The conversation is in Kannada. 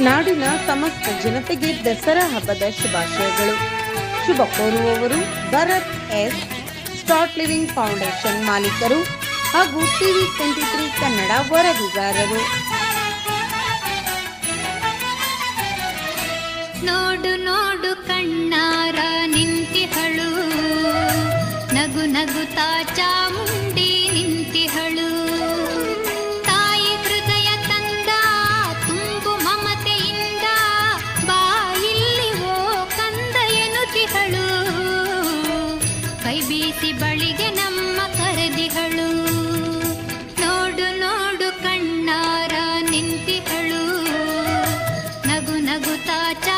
ನಾಡಿನ ಸಮಸ್ತ ಜನತೆಗೆ ದಸರಾ ಹಬ್ಬದ ಶುಭಾಶಯಗಳು. ಶುಭ ಕೋರುವವರು Bharat S. Start living foundation ಮಾಲೀಕರು ಹಾಗೂ ಟಿವಿ ಟ್ವೆಂಟಿ ತ್ರೀ ಕನ್ನಡ ವರದಿಗಾರರು. ನೋಡು ನೋಡು ಕಣ್ಣಾರ ನಿಂತಿಹಳು. ನಗು ನಗು ತಾಚಾಮು ಕೈಬೀಸಿ ಬಳಿಗೆ ನಮ್ಮ ಕರೆದಿಹಳು ನೋಡು ನೋಡು ಕಣ್ಣಾರ ನಿಂತಿಹಳು ನಗು ತಾಚಾ